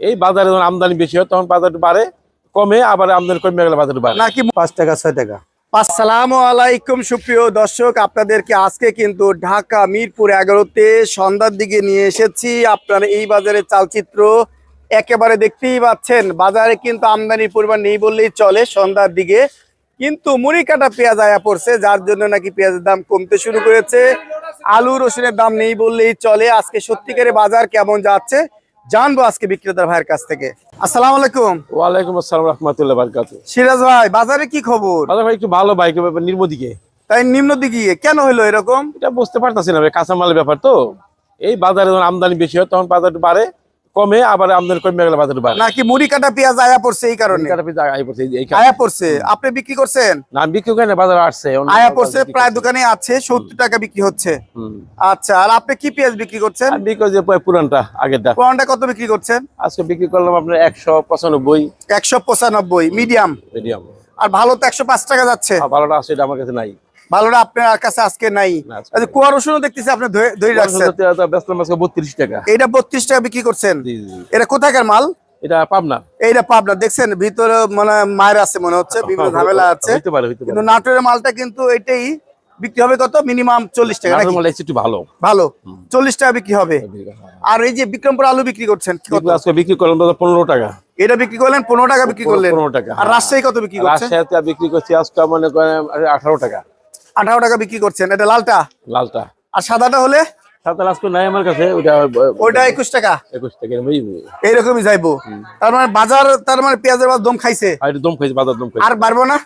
এই বাজারে যখন আমদানি বেশি হয়, তখন বাজার বাড়ে, কমে, আবার আমদানি কমে গেলে বাজার বাড়ে। নাকি পাঁচ টাকা, ছয় টাকা? আসসালামু আলাইকুম, সুপ্রিয় দর্শক, আপনাদেরকে আজকে কিন্তু ঢাকা, মিরপুর এগারোতে সন্ধ্যার দিকে নিয়ে এসেছি। আপনার এই বাজারের চালচিত্র একেবারে দেখতেই পাচ্ছেন। বাজারে কিন্তু আমদানির পরিমাণ নেই বললেই চলে সন্ধ্যার দিকে। কিন্তু মুড়ি কাটা পেঁয়াজ আয়া পড়ছে, যার জন্য নাকি পেঁয়াজের দাম কমতে শুরু করেছে। আলু রসুনের দাম নেই বললেই চলে। আজকে সত্যিকারে বাজার কেমন যাচ্ছে? জানব আজকে বিক্রেতার ভাইয়ের কাছ থেকে। আসসালাম আলাইকুম। ওয়ালাইকুম আসসালাম রহমতুল্লাহ বারকাত সিরাজ ভাই বাজারে কি খবর? বাজার ভাই একটু ভালো বাইক নির্মদিকে তাই নিম্ন দিকে কেন হলো এরকম? এটা বুঝতে পারতাছি না ভাই কাঁচামালের ব্যাপার তো। এই বাজারে যখন আমদানি বেশি হয় তখন বাজার বাড়ে। কমে আবার আমদানি কমে গেলে বাজার বাড়ে। নাকি মুড়ি কাটা পেঁয়াজ আয়া পড়ছে এই কারণে? কাটা পিস আয় পড়ছে এই- আয়া পড়ছে। আপনি বিক্রি করছেন? না বিক্রি করে না বাজার আসছে। আয়া পড়ছে প্রায় দোকানে আছে সত্তর টাকা বিক্রি হচ্ছে। আচ্ছা আর আপনি কি পেঁয়াজ বিক্রি করছেন? বিক্রি পুরো পুরানটা আগেরটা। পুরানটা কত বিক্রি করছেন? আজকে বিক্রি করলাম আপনার একশো পঁচানব্বই। একশো পঁচানব্বই মিডিয়াম। মিডিয়াম। আর ভালো তো একশো পাঁচ টাকা যাচ্ছে। ভালোটা আছে এটা আমার কাছে নাই। ভালোটা আপনার কাছে আজকে নাই। আচ্ছা, কুয়া রসুনও দেখতেছি আপনি ধরে রাখছেন। বত্রিশ টাকা। এইটা বত্রিশ টাকা বিক্রি করছেন? এটা কোথাকার মাল? এটা পাবনা। এইটা পাবনা। দেখছেন ভিতরে মানে মায়ের আছে মনে হচ্ছে বিভিন্ন ঝামেলা আছে। হইতে পারে হইতে কিন্তু নাটোরের মালটা কিন্তু এটাই বিক্রি হবে কত? মিনিমাম চল্লিশ টাকা একটু ভালো। ভালো। চল্লিশ টাকা বিক্রি হবে। আর এই যে বিক্রমপুর আলু বিক্রি করছেন আজকে বিক্রি করলাম পনেরো টাকা। এটা বিক্রি করলেন পনেরো টাকা বিক্রি করলেন। পনেরো টাকা আর রাজশাহী কত বিক্রি করছেন? রাজশাহীতে বিক্রি করছি আজকে মনে করেন আঠারো টাকা। আঠারো টাকা বিক্রি করছেন। এটা লালটা? লালটা। আর সাদাটা হলে? নাই আমার কাছে ওটা একুশ টাকা। একুশ টাকা এইরকমই যাইবো। তার মানে বাজার তার মানে পেঁয়াজের বাজার দম খাইছে? দম খাইছে বাজার দম খাইছে। আর বাড়বো না?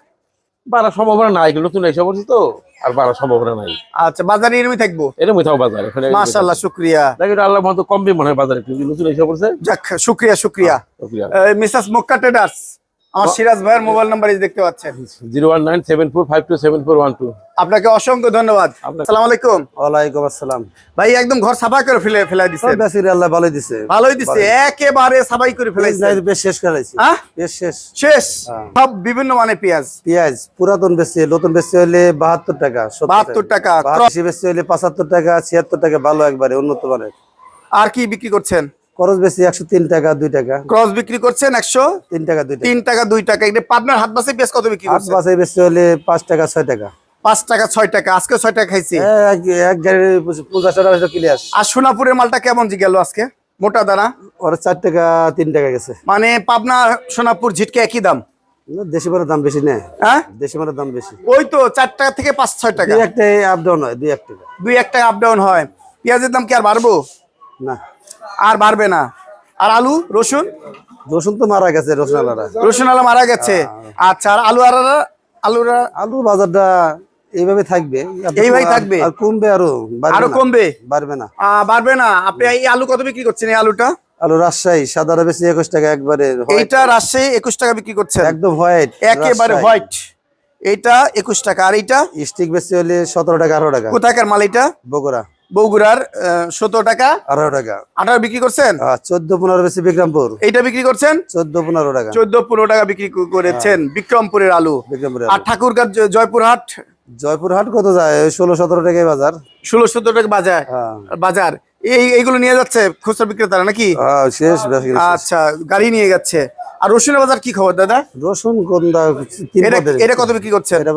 বাড়ার সম্ভাবনা নাই নতুন এসে তো আর বাড়ার সম্ভাবনা নাই। আচ্ছা বাজারে এরমই থাকব? কোথাও বাজার শুক্রিয়া। দেখি আল্লাহ মতো কমবে মনে হয় বাজারে নতুন এসে পড়ছে। যাক শুক্রিয়া শুক্রিয়া। শুক্রিয়া। Messrs Mecca traders. আমার সিরাজ ভাইয়ের মোবাইল নাম্বার দেখতে পাচ্ছেন। Zero one nine seven four five two seven four one two. আপনাকে অসংখ্য ধন্যবাদ। আসসালামু আলাইকুম। ওয়ালাইকুম আসসালাম। ভাই একদম ঘর সাফা করে ফেলে ফেলাই আল্লাহ ভালোই দিছে। ভালোই দিচ্ছে একেবারে সাফাই করে পেঁয়াজ ফেলাইছে নাই বেশ শেষ করাইছি হ্যাঁ বেশ শেষ। শেষ? হ্যাঁ। সব বিভিন্ন মানে পেঁয়াজ। পেঁয়াজ পুরাতন বেশি নতুন বেশি হলে বাহাত্তর টাকা 72 টাকা। বেশি বেশি হলে পঁচাত্তর টাকা ছিয়াত্তর টাকা ভালো একবারে উন্নত মানের। আর কি বিক্রি করছেন? খরচ বেশি একশো তিন টাকা দুই টাকা। ক্রস বিক্রি করছেন একশো তিন টাকা দুই তিন টাকা দুই টাকা। এটা পাবনার হাত বাসে পেঁয়াজ কত বিক্রি করছেন? বাসে বেশি হলে পাঁচ টাকা ছয় টাকা। পাঁচ টাকা ছয় টাকা। আজকে ছয় টাকা খাইছি। এক এক গাড়ি পঞ্চাশ টাকা ক্লিয়ার আর সোনাপুরের মালটা কেমন জি গেল আজকে? মোটা দানা? ওরা চার টাকা তিন টাকা গেছে। মানে পাবনা সোনাপুর ঝিটকে একই দাম? দেশি মালের দাম বেশি নেই হ্যাঁ? দেশি মালের দাম বেশি। ওই তো চার টাকা থেকে পাঁচ ছয় টাকা। দুই একটা আপ ডাউন হয় দুই এক টাকা। দুই এক টাকা আপ ডাউন হয়। পেঁয়াজের দাম কি আর বাড়বো? না। আর বাড়বে না। আর আলু রসুন? রসুন তো মারা গেছে রসুন আলারা। রসুন আলু মারা গেছে। আচ্ছা আর আলু আর আলুরা? আলু বাজারটা এইভাবে থাকবে। এইভাবেই থাকবে? আর কমবে আরও আরও। কমবে? বাড়বে না। বাড়বে না। আপনি এই আলু কত বিক্রি করছেন এই আলুটা? আলু রাজশাহী সাদারা বেশি একুশ টাকা একবারে এইটা রাজশাহী একুশ টাকা বিক্রি করছেন। একদম হোয়াইট একেবারে হোয়াইট এইটা একুশ টাকা। আর এইটা? স্টিক বেশি হলে সতেরো টাকা আঠারো টাকা। কোথাকার মাল এটা বগুড়া। বগুড়ার সতেরো টাকা। আঠারো টাকা। আঠারো বিক্রি করছেন? চোদ্দ পনেরো বেশি বিক্রমপুর। এইটা বিক্রি করছেন? চোদ্দ পনেরো টাকা। চোদ্দ পনেরো টাকা বিক্রি করেছেন বিক্রমপুরের আলু। বিক্রমপুরের আর ঠাকুর জয়পুরহাট? জয়পুরহাট জয়পুর হাট কত যায়? ষোলো সতেরো টাকায় বাজার। ষোলো সতেরো টাকা বাজার। হ্যাঁ। বাজার। এই এইগুলো নিয়ে যাচ্ছে খুচরা বিক্রেতারা নাকি? শেষ আচ্ছা গাড়ি নিয়ে যাচ্ছে। আর রসুনের বাজার কি খবর দাদা? রসুন তিন এটা কত বিক্রি করছেন এটা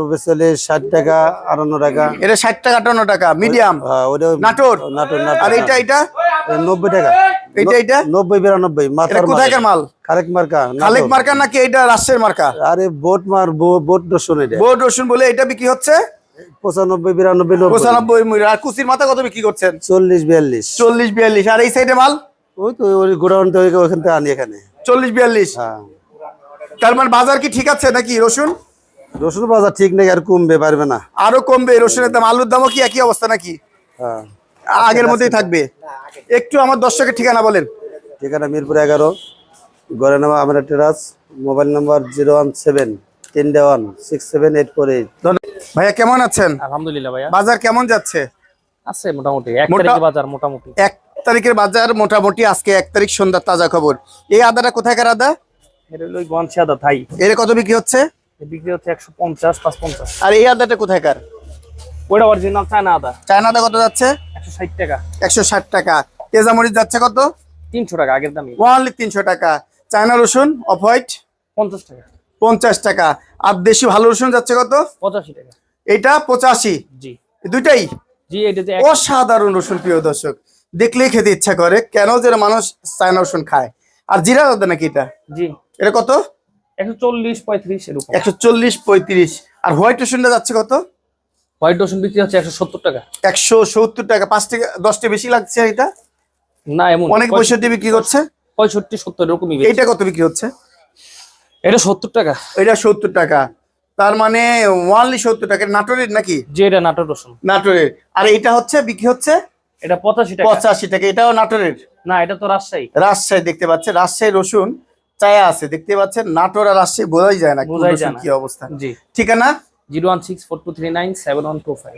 ষাট টাকা আটান্ন টাকা। এটা ষাট টাকা আটান্ন টাকা মিডিয়াম? হ্যাঁ, নাটোর? নাটোর আর এইটা হ্যাঁ। নব্বই টাকা। এইটা এইটা? নব্বই বিরানব্বই এটা কোথাকার মাল? খারেক মার্কা খালেক মার্কা নাকি এটা রাজশাহীর মার্কা? আরে বোট মার বো- বোট রসুন এটা। বোর্ড রসুন বলে এটা বিক্রি হচ্ছে? পঁচানব্বই বিরানব্বই পঁচানব্বই আর কুচির মাথা কত বিক্রি করছেন? চল্লিশ বিয়াল্লিশ। চল্লিশ বিয়াল্লিশ। আর এই সাইডে মাল? ওই তো ওই গোডাউন থেকে ওখান থেকে আনি এখানে। চল্লিশ বিয়াল্লিশ? হ্যাঁ। তার মানে বাজার কি ঠিক আছে নাকি রসুন? রসুন বাজার ঠিক নেই আর কমবে পারবে না। আরও কমবে রসুনের দাম। আলুর দামও কি একই অবস্থা নাকি? হ্যাঁ। আগের মতোই থাকবে। একটু আমার দর্শকের ঠিকানা বলেন। ঠিকানা মিরপুর এগারো গড়ে নামা আমরা টেরাস mobile number zero one seven তিন one six seven eight four eight. ভাইয়া কেমন আছেন? আলহামদুলিল্লাহ ভাইয়া। বাজার কেমন যাচ্ছে? আছে মোটামুটি এক মোটা- তারিখে বাজার মোটামুটি। এক তারিখের বাজার মোটামুটি আজকে এক তারিখ সন্ধ্যার তাজা খবর। এই আদাটা কোথাকার আদা? এটা হলো ওই আদা থাই। এর কত বিক্রি হচ্ছে? বিক্রি হচ্ছে একশো পঞ্চাশ পাঁচ পঞ্চাশ। আর এই আদাটা কোথাকার ওইটা অরিজিনাল চায়না আদা। চায়না আদা কত যাচ্ছে? একশো ষাট টাকা। একশো ষাট টাকা। তেজামরিচ যাচ্ছে কত? তিনশো টাকা আগের দামই। ওয়ানলি তিনশো টাকা। চায়না রসুন অফ হোয়াইট? পঞ্চাশ টাকা। পঞ্চাশ টাকা। আর দেশি ভালো রসুন যাচ্ছে কত? পঁচাশি টাকা। এটা পঁচাশি। জি। দুইটাই? জি এটা অসাধারণ রসুন প্রিয় দর্শক। দেখলেই খেতে ইচ্ছা করে কেন যেন মানুষ চায়না রসুন খায়। আর জিরা দাদা নাকি এটা? জি। এটা কত? একশো চল্লিশ পঁয়ত্রিশ এরকম একশো চল্লিশ পঁয়ত্রিশ। আর হোয়াইট রসুনটা যাচ্ছে কত? হোয়াইট রসুন বিক্রি হচ্ছে একশো সত্তর টাকা। একশো সত্তর টাকা। পাঁচ টাকা দশটা বেশি লাগছে এটা? না এমন অনেক পঁয়ষট্টি বিক্রি করছে? পঁয়ষট্টি সত্তর এরকমই কত বিক্রি হচ্ছে? এটা সত্তর টাকা। এটা সত্তর টাকা। তার মানে ওয়ানলি সত্তর টাকা। নাটোরের নাকি? যে এটা নাটোর রসুন। নাটোরের। আর এটা হচ্ছে বিক্রি হচ্ছে? এটা পঁচাশি টাকা। পঁচাশি টাকা। এটাও নাটোরের? না এটা তো রাজশাহী। রাজশাহী দেখতে পাচ্ছে রাজশাহী রসুন চায়া আছে। দেখতে পাচ্ছেন নাটোর আর রাজশাহী বোঝাই যায় না। বোঝাই যায় কি অবস্থা? জি। ঠিকানা? Zero one six four two three nine seven one two five.